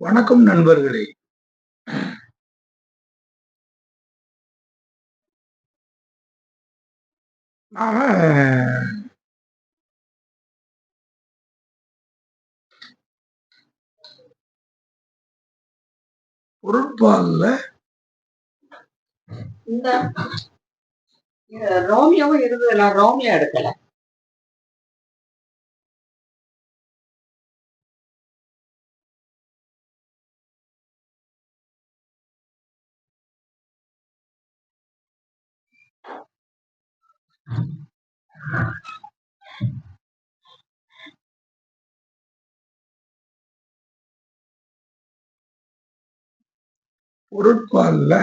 வணக்கம் நண்பர்களே. நாம பொருட்பால்ல இந்த ரோமியோவும் இருந்ததுல ரோமியோ எடுக்கல. பொருட்பால்ல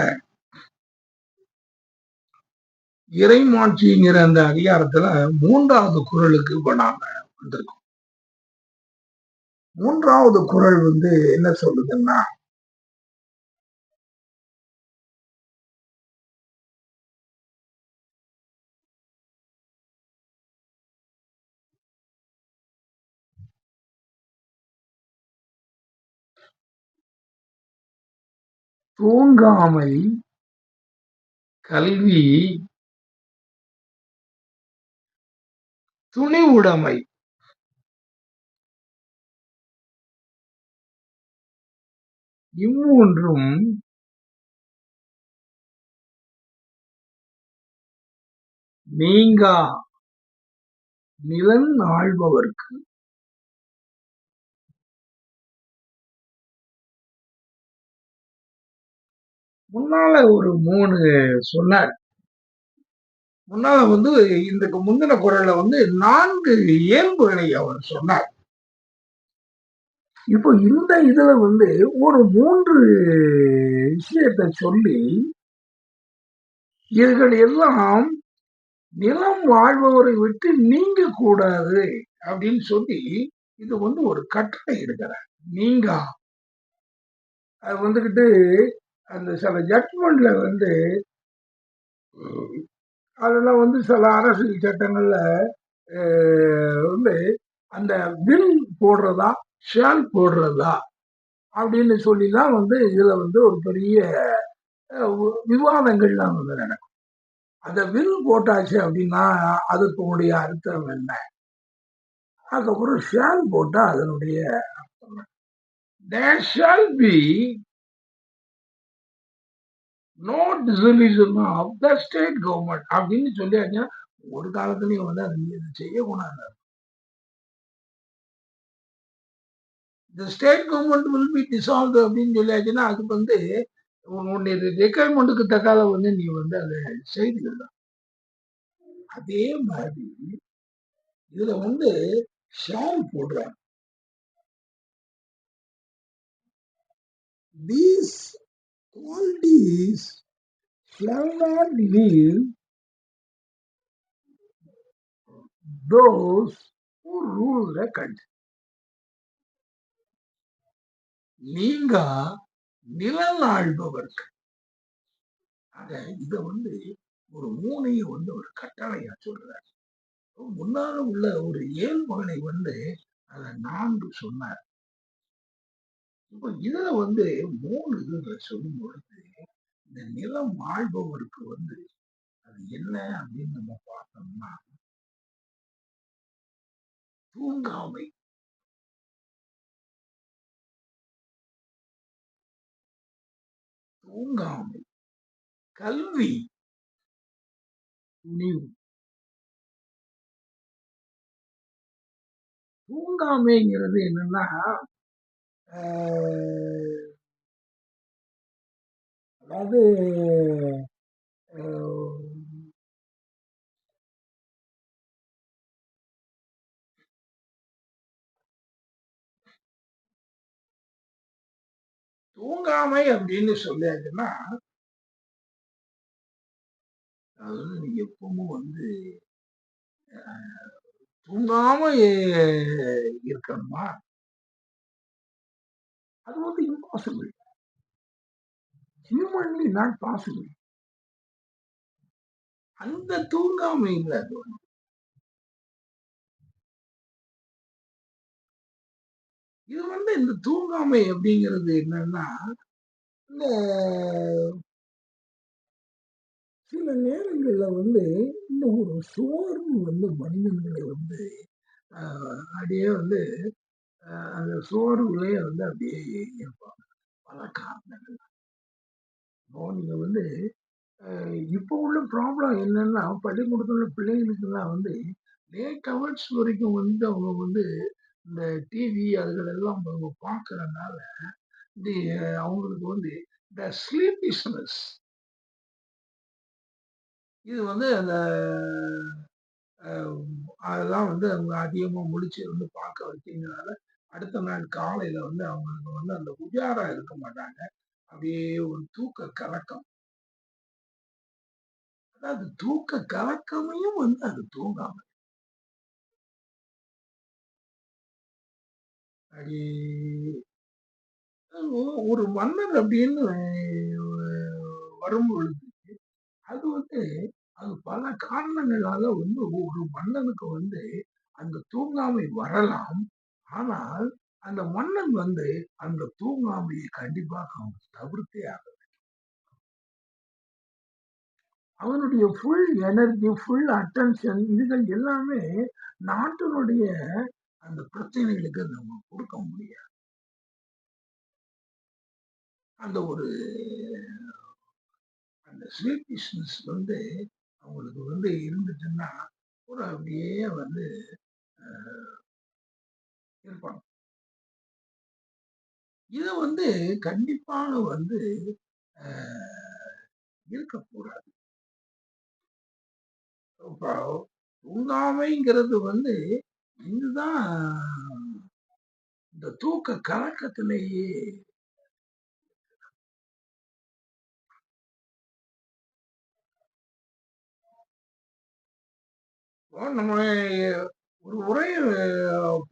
இறைமாட்சிங்கிற அந்த அதிகாரத்துல மூன்றாவது குரலுக்கு இப்ப நாம வந்திருக்கோம். மூன்றாவது குரல் வந்து என்ன சொல்லுதுன்னா தூங்காமை கல்வி துணிவுடைமை. இம்மூன்றும் நீங்கா நிலன் ஆழ்பவர்க்கு முன்னால ஒரு மூணு சொன்னார். முன்னால வந்து இந்த முந்தின குரல்ல வந்து நான்கு இயல்புகளை அவர் சொன்னார். இப்போ இந்த இதுல வந்து ஒரு மூன்று விஷயத்தை சொல்லி இவர்கள் எல்லாம் நிலம் வாழ்பவரை விட்டு நீங்க கூடாது அப்படின்னு சொல்லி இது வந்து ஒரு கட்டளை இருக்கிறார். நீங்க. அது வந்துகிட்டு அந்த சில ஜட்மெண்ட்ல வந்து அதெல்லாம் வந்து சில அரசியல் சட்டங்கள்ல வந்து அந்த வில் போடுறதா ஷேல் போடுறதா அப்படின்னு சொல்லிலாம் வந்து இதுல வந்து ஒரு பெரிய விவாதங்கள்லாம் வந்து நடக்கும் அந்த வில் போட்டாச்சு அப்படின்னா அதுக்கு உடைய அர்த்தம் என்ன அதுக்கப்புறம் ஷேல் போட்டா அதனுடைய அர்த்தம் என்ன? there no dissolution of the state government அப்படின்னு சொல்லியாச்சுன்னா ஒரு காலத்துலயும் வந்து அது இது செய்யக்கூடாது. இந்த state government will be dissolve அப்படின்னு சொல்லியாச்சுன்னா அதுக்கு வந்து உன்னுடைய ரெக்குயர்மெண்ட்டுக்கு தக்காத வந்து நீ வந்து அதை செய்துக்கலாம் அதே மாதிரி இதுல வந்து ஷால் போடுறாங்க. These qualities shall not leave those who rule the country. நீங்க நிலநாள்பவர்க்கு ஆக இத வந்து ஒரு மூனையை வந்து ஒரு கட்டளையா சொல்றாரு. முன்னால உள்ள ஒரு ஏழ்மகனை வந்து அத நான்கு சொன்னார். இப்போ இதுல வந்து மூணு இதுல சொல்லும் பொழுது இந்த நிலம் வாழ்பவருக்கு வந்து அது என்ன அப்படின்னு நம்ம பார்த்தோம்னா தூங்காமை தூங்காமை கல்வி துணிவு. தூங்காமைங்கிறது என்னன்னா Eh, அதாவது eh, தூங்காமை அப்படின்னு சொல்லியாச்சுன்னா அது வந்து நீங்க எப்பவும் வந்து தூங்காம இருக்கணுமா? அது வந்து இம்பாசிபிள் ஹியூமன்லி நாட் பாசிபிள் அந்த தூங்காமை இல்லை அது வந்து. இது வந்து இந்த தூங்காமை அப்படிங்கிறது என்னன்னா இந்த சில நேரங்கள்ல வந்து இந்த ஒரு சோர்வு வந்து மனிதன்களை வந்து ஆஹ், அப்படியே வந்து அந்த சோர்வுலயே வந்து அப்படியே இருப்பாங்க பல காரணங்கள் இப்போ நீங்க வந்து இப்போ உள்ள ப்ராப்ளம் என்னன்னா பள்ளிக்கூடத்தில் உள்ள பிள்ளைகளுக்கெல்லாம் வந்து லேட் ஹவர்ஸ் வரைக்கும் வந்து அவங்க வந்து இந்த டிவி அதுகள் எல்லாம் அவங்க பார்க்கறதுனால இந்த அவங்களுக்கு வந்து இந்த ஸ்லீப்பிஸ்னஸ் இது வந்து அந்த அதெல்லாம் வந்து அவங்க அதிகமாக முழிச்சு வந்து பார்க்க வைக்கிறதுனால அடுத்த நாள் காலையில வந்து அவங்களுக்கு வந்து அந்த உஜாரா இருக்க மாட்டாங்க. அப்படியே ஒரு தூக்க கலக்கம். அதாவது தூக்க கலக்கமையும் வந்து அது தூங்காம ஒரு மன்னர் அப்படின்னு வரும் பொழுது அது வந்து அது பல காரணங்களால வந்து ஒரு மன்னனுக்கு வந்து அந்த தூங்காமை வரலாம். ஆனால் அந்த மன்னன் வந்து அந்த தூங்காமையை கண்டிப்பாக அவன் தவிர்த்தே ஆகும் அவனுடைய ஃபுல் எனர்ஜி ஃபுல் அட்டென்ஷன் இதுகள் எல்லாமே நாட்டினுடைய அந்த பிரச்சனைகளுக்கு நம்ம கொடுக்க முடியாது. அந்த ஒரு அந்த ஸ்வீட்னஸ் வந்து அவங்களுக்கு வந்து இருந்துச்சுன்னா ஒரு அப்படியே வந்து இருப்பாங்க. இது வந்து கண்டிப்பாக வந்து இருக்கக்கூடாது. இப்போ தூங்காமைங்கிறது வந்து இதுதான் இந்த தூக்க கலக்கத்திலேயே நம்ம ஒரு உரையை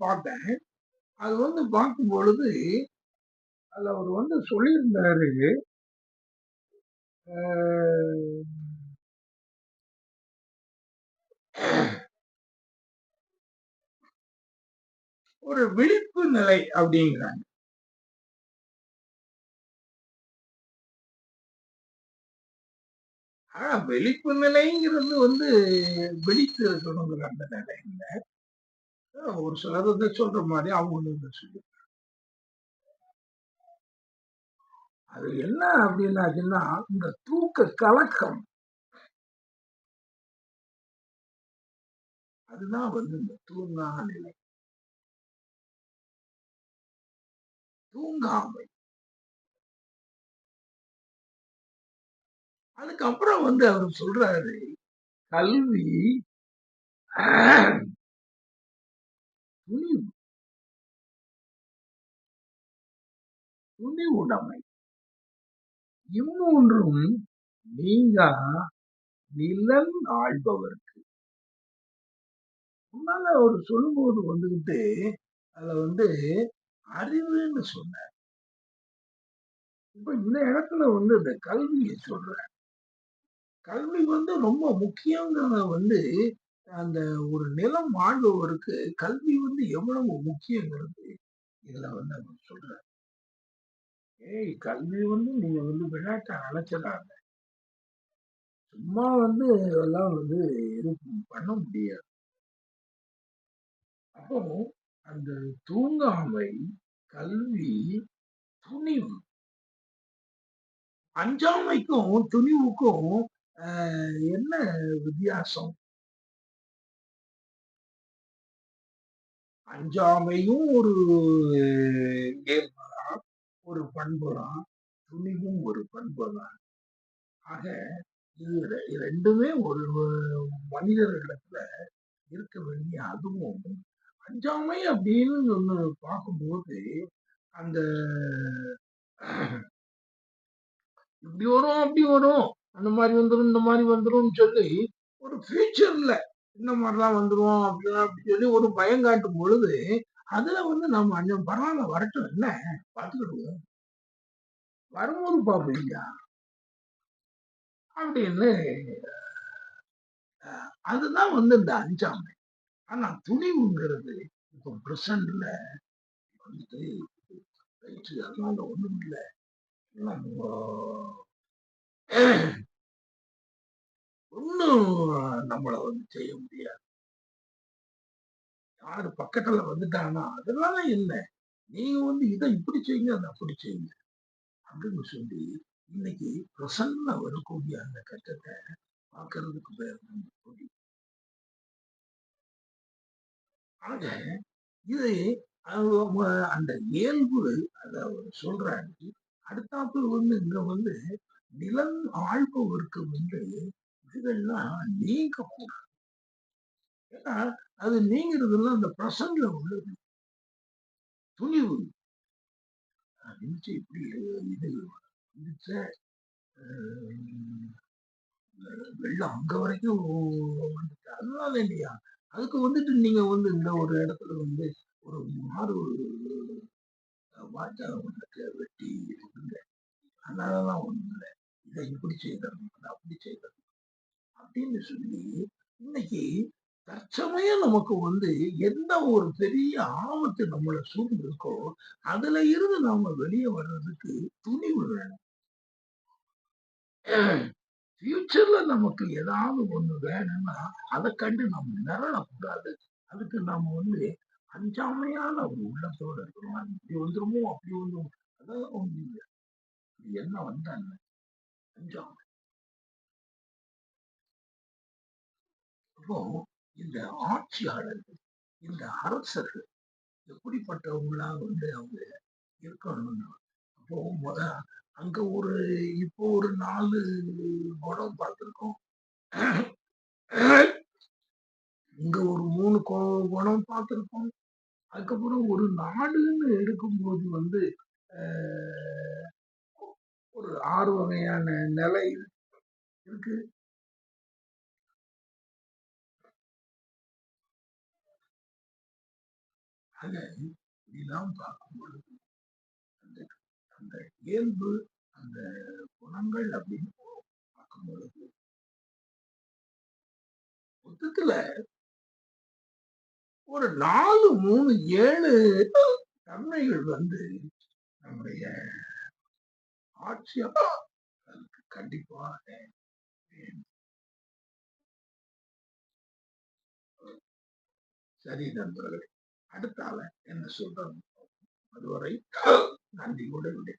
பார்த்தேன். அது வந்து பார்க்கும் பொழுது அதுல அவர் வந்து சொல்லியிருந்தாரு ஒரு விழிப்பு நிலை அப்படிங்கிறாங்க. ஆனா விழிப்பு நிலைங்கிறது வந்து விழித்து இருக்கணுங்கிற அந்த நிலை இல்லை ஒரு சிலர் வந்து சொல்ற மாதிரி அவங்க சொல்லி அது என்ன அப்படின்னாச்சுன்னா இந்த தூக்க கலக்கம். அதுதான் வந்து இந்த தூங்கா நிலை. தூங்காமை. அதுக்கப்புறம் வந்து அவர் சொல்றாரு கல்வி துணி உடைமை. இம்மூன்றும் நீங்கா நிலன் ஆள்பவருக்கு முன்னால அவர் சொல்லும்போது வந்துகிட்டு அதுல வந்து அறிவுன்னு சொன்னார் இப்ப இந்த இடத்துல வந்து இந்த கல்வியை சொல்ற. கல்வி வந்து ரொம்ப முக்கியங்கிறத வந்து அந்த ஒரு நிலம் வாழ்பவருக்கு கல்வி வந்து எவ்வளவு முக்கியங்கிறது இதுல வந்து அவர் சொல்றாரு. ஏய் கல்வி வந்து நீங்க வந்து விளையாட்டை அழைச்சதாங்க சும்மா வந்து இதெல்லாம் வந்து இது பண்ண முடியாது. அப்போ அந்த தூங்காமை கல்வி துணிவு. அஞ்சாமைக்கும் துணிவுக்கும் என்ன வித்தியாசம்? அஞ்சாமையும் ஒரு இயல்புதான் ஒரு பண்புதான் துணிவும் ஒரு பண்பு தான் ஆக இது ரெ- ரெண்டுமே ஒரு மனிதர்களிடத்துல இருக்க வேண்டிய அதுவும் அஞ்சாமை அப்படின்னு ஒன்று பார்க்கும்போது அந்த இப்படி வரும் அப்படி வரும் அந்த மாதிரி வந்துடும் இந்த மாதிரி வந்துடும் சொல்லி ஒரு ஃபியூச்சர்ல இந்த மாதிரிலாம் வந்துரும் அப்படிலாம் அப்படி சொல்லி ஒரு பயம் காட்டும் பொழுது அதுல வந்து நம்ம அஞ்சம் பரவாயில்ல வரட்டும் என்ன? பார்த்துக்கிட்டு வரும்போது பார்ப்பீங்க அப்படின்னு அதுதான் வந்து இந்த அஞ்சாமை. ஆனா துணிவுங்கிறது இப்போ பிரசன்ட்ல வந்துட்டு அதனால ஒண்ணும் இல்லை. ஒன்றும் நம்மளை வந்து செய்ய முடியாது. யாரு பக்கத்துல வந்துட்டானா அதெல்லாம் என்ன நீங்க வந்து இதை இப்படி செய்யுங்க அதை அப்படி செய்யுங்க. அப்படின்னு சொல்லி இன்னைக்கு பிரசன்ன வரக்கூடிய அந்த கட்டத்தை பார்க்கறதுக்கு பேர் வந்து ஆக இது அந்த இயல்பு அதை சொல்றாங்க சொல்றாரு. அடுத்தாப்புல வந்து இங்க வந்து நிலம் ஆழ்பவருக்கு வந்து இதெல்லாம் நீங்க கூடாது ஏன்னா அது நீங்கிறதுலாம் அந்த பிரசங்க உள்ளது துணிவு. இருந்துச்சு இப்படி இது வந்துச்ச. வெள்ளம் அங்க வரைக்கும் வந்துட்டு அதனால இல்லையா அதுக்கு வந்துட்டு நீங்க வந்து இந்த ஒரு இடத்துல வந்து ஒரு மாறு வாய்க்கா வந்துட்டு வெட்டி இருக்குங்க. அதனாலதான் ஒண்ணும் இல்லை இதை இப்படி செய்தரணும் அதை அப்படி செய்தரணும் அப்படின்னு சொல்லி இன்னைக்கு தற்சமயம் நமக்கு வந்து எந்த ஒரு பெரிய ஆபத்து நம்மளை சூழ்ந்திருக்கோ அதுல இருந்து நாம வெளியே வர்றதுக்கு துணிவு வேணும். ஃபியூச்சர்ல நமக்கு ஏதாவது ஒண்ணு வேணும்னா அதை கண்டு நம்ம நிரளக்கூடாது அதுக்கு நாம வந்து அஞ்சாமையான ஒரு உள்ளத்தோட இருக்கணும். இப்படி வந்துருமோ அப்படி வந்துருமோ அதான் ஒண்ணு என்ன வந்தா அஞ்சாமை. அப்போ இந்த ஆட்சியாளர்கள் இந்த அரசர்கள் எப்படிப்பட்டவங்களா வந்து அவங்க இருக்கணும்னா. அப்போ அங்க ஒரு இப்போ ஒரு நாலு குடம் பார்த்துருக்கோம் இங்க ஒரு மூணு குணம் பார்த்துருக்கோம். அதுக்கப்புறம் ஒரு நாடுன்னு எடுக்கும்போது வந்து ஒரு ஆறு வகையான நிலை இருக்கு. ஆக இதெல்லாம் பார்க்கும் பொழுது அந்த அந்த இயல்பு அந்த குணங்கள் அப்படின்னு பார்க்கும் பொழுது மொத்தத்துல ஒரு நாலு மூணு ஏழு தன்மைகள் வந்து நம்முடைய ஆட்சியா அதுக்கு கண்டிப்பாக சரி நண்பர்களே அடுத்தால என்ன சொல்றோம்? அதுவரை நன்றி கூட விடை